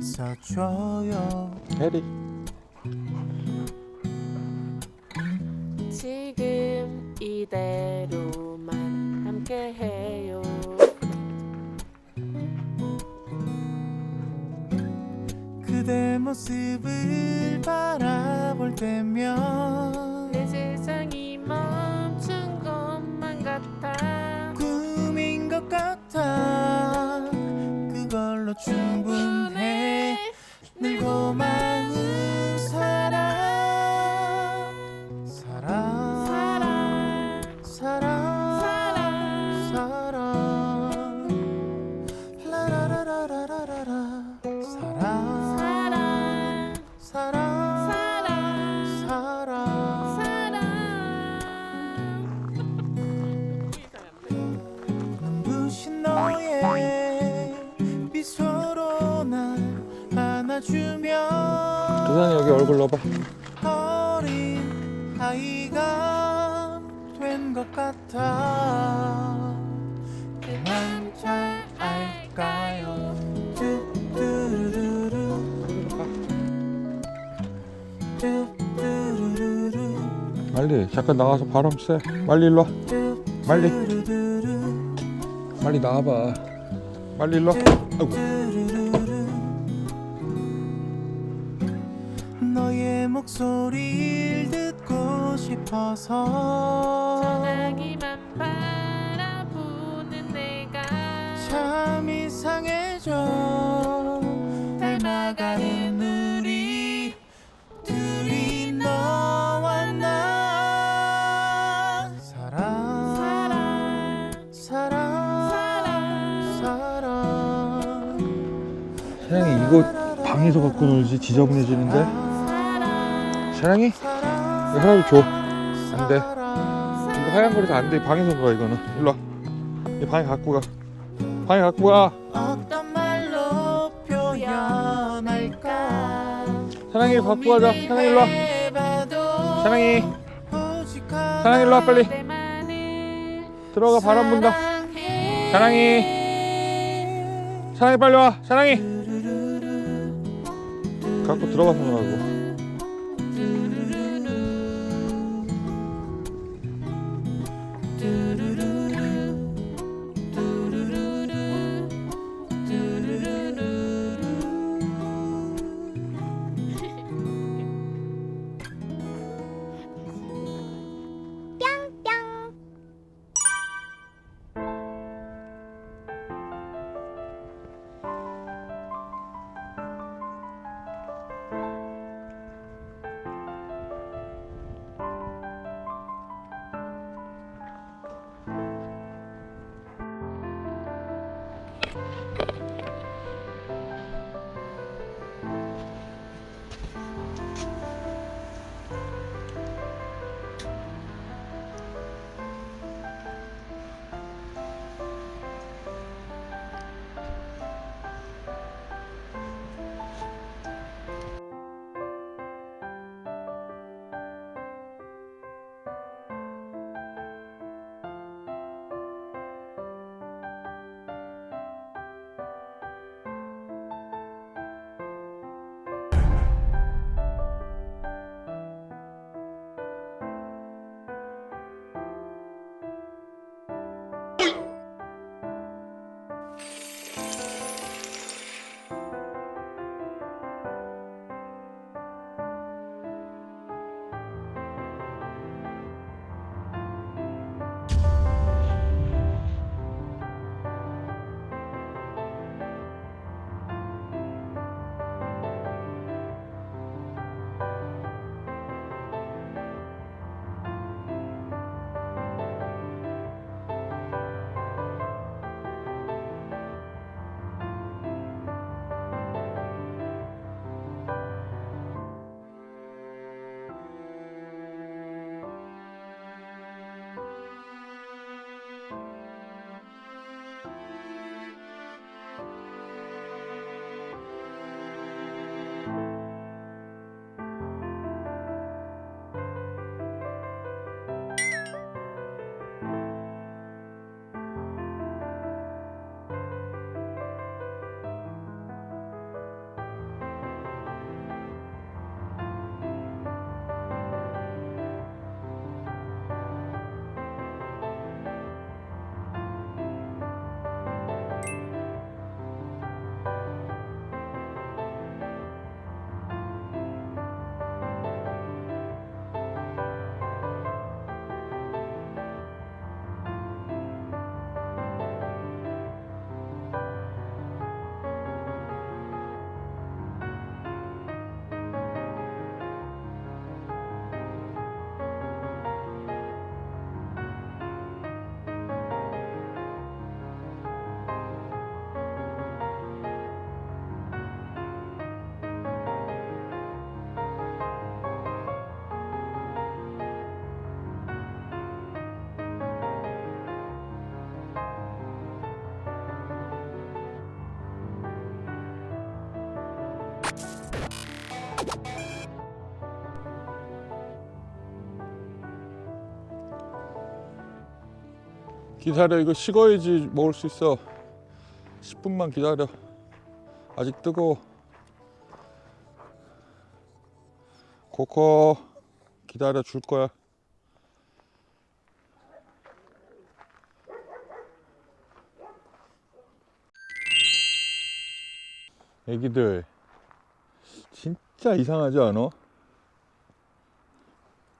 있어줘요 해리 지금 이대로만 함께해요. 그대 모습을 바라볼 때면 내 세상이 멈춘 것만 같아. 꿈인 것 같아 그걸로 충분해 아이가 된 것 같아. 그만 잘 알까요? 뚜뚜루루루. 뚜뚜루루루. 빨리 잠깐 나가서 바람 쐬. 빨리 일로 와. 빨리. 빨리 나와봐. 빨리 일로 와. 아이고. 목소리를 듣고 싶어서. 전화기만 바라보는 내가 참 이상해져. 닮아가는 우리 둘이 너와 나. 사랑 사랑, 사랑 사랑, 사랑 사랑이 이거 방에서 갖고 놀지 지저분해지는데? 사랑, 사랑이? 사랑 하나도 줘 안 돼. 이거 하얀 거라서 안 돼. 방에서 놀아 이거는. 일로 와 이 방에 갖고 가. 방에 갖고 가. 어떤 말로 표현할까? 사랑이 갖고 가자. 사랑이 일로 와. 사랑이 사랑이 일로 와 빨리. 들어가 바람 분다. 사랑이 사랑이 빨리 와. 사랑이 갖고 들어가서 놀라고 기다려. 이거 식어야지 먹을 수 있어. 10분만 기다려. 아직 뜨거워. 코코 기다려 줄 거야. 애기들 진짜 이상하지 않아?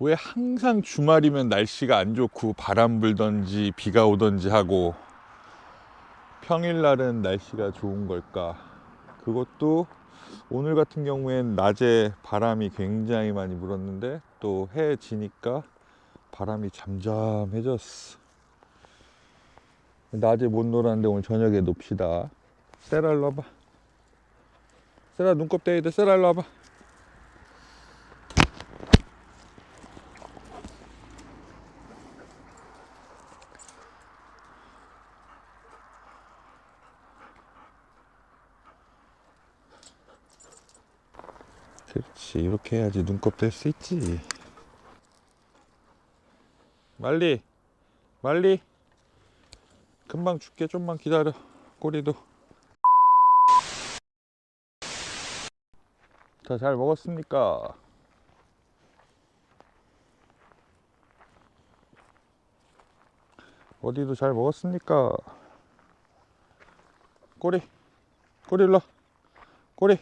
왜 항상 주말이면 날씨가 안 좋고 바람 불던지 비가 오던지 하고 평일날은 날씨가 좋은 걸까? 그것도 오늘 같은 경우엔 낮에 바람이 굉장히 많이 불었는데 또 해 지니까 바람이 잠잠해졌어. 낮에 못 놀았는데 오늘 저녁에 놉시다. 세라 일로 와봐. 세라 눈곱 돼. 세라 일로 와봐. 그렇지 이렇게 해야지 눈곱 뗄수 있지. 말리 말리. 금방 줄게. 좀만 기다려. 꼬리도. 다잘 먹었습니까? 어디도 잘 먹었습니까? 꼬리 꼬리 일로 와. 꼬리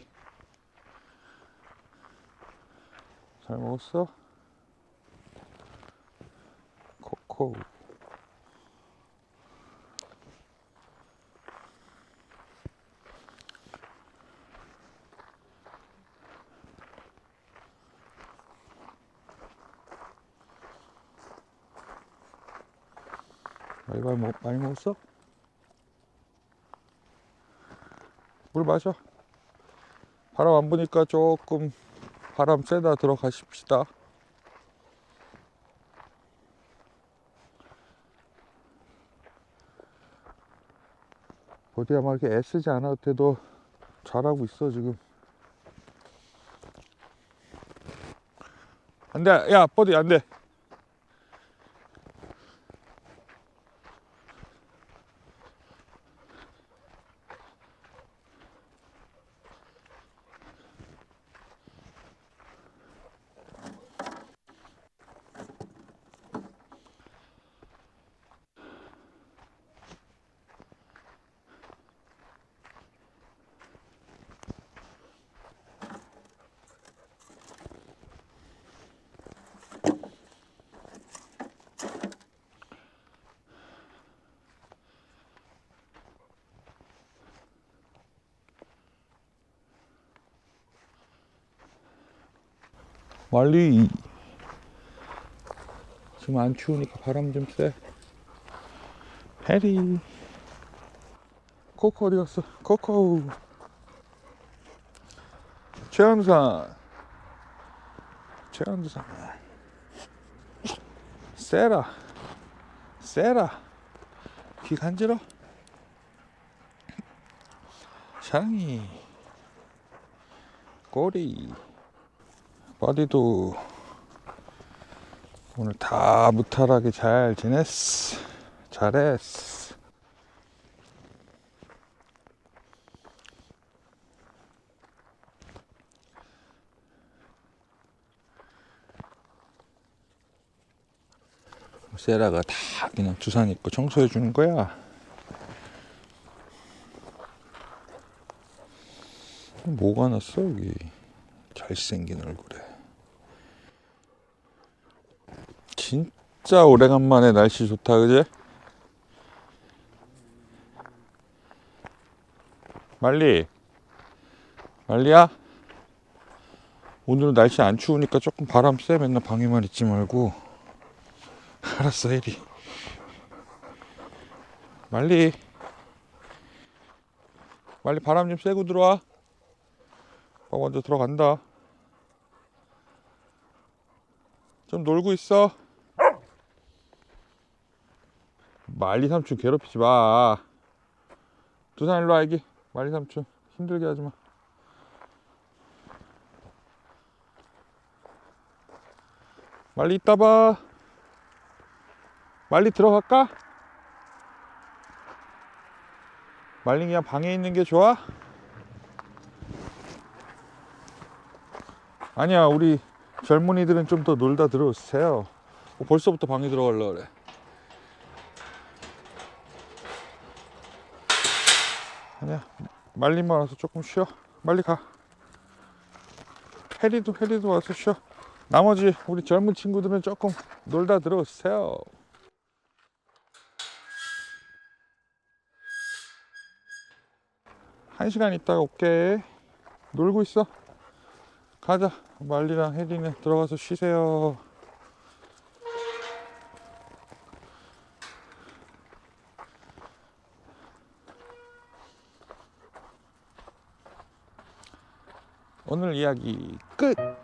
잘 먹었어? 코코 많이, 많이, 먹, 많이 먹었어? 물 마셔 바람 안 부니까 조금 바람 쐬다 들어가십시다. 어디야 막 이렇게 애쓰지 않아도 돼도 잘하고 있어 지금. 안돼, 야 버디 안돼. 말리 지금 안 추우니까 바람 좀 쐬. 해리. 코코 어디 갔어? 코코. 최현산. 최현산. 세라. 세라. 귀 간지러? 샹이. 꼬리 바디도 오늘 다 무탈하게 잘 지냈어. 잘했어. 세라가 다 그냥 두산 입고 청소해 주는 거야. 뭐가 났어 여기? 잘생긴 얼굴에. 진짜 오래간만에 날씨 좋다, 그지? 말리, 말리야? 오늘은 날씨 안 추우니까 조금 바람 쐬. 맨날 방에만 있지 말고. 알았어, 혜리. 말리. 말리 바람 좀 쐬고 들어와. 먼저 들어간다. 좀 놀고 있어. 말리 삼촌 괴롭히지 마. 두산 일로 와, 애기. 말리 삼촌 힘들게 하지 마. 말리 이따 봐. 말리 들어갈까? 말리 그냥 방에 있는 게 좋아? 아니야, 우리 젊은이들은 좀 더 놀다 들어오세요. 어, 벌써부터 방에 들어가려고 그래. 아니야, 말리만 와서 조금 쉬어. 빨리 가. 해리도 해리도 와서 쉬어. 나머지 우리 젊은 친구들은 조금 놀다 들어오세요. 한 시간 있다가 올게. 놀고 있어. 가자. 말리랑 혜리는 들어가서 쉬세요. 오늘 이야기 끝.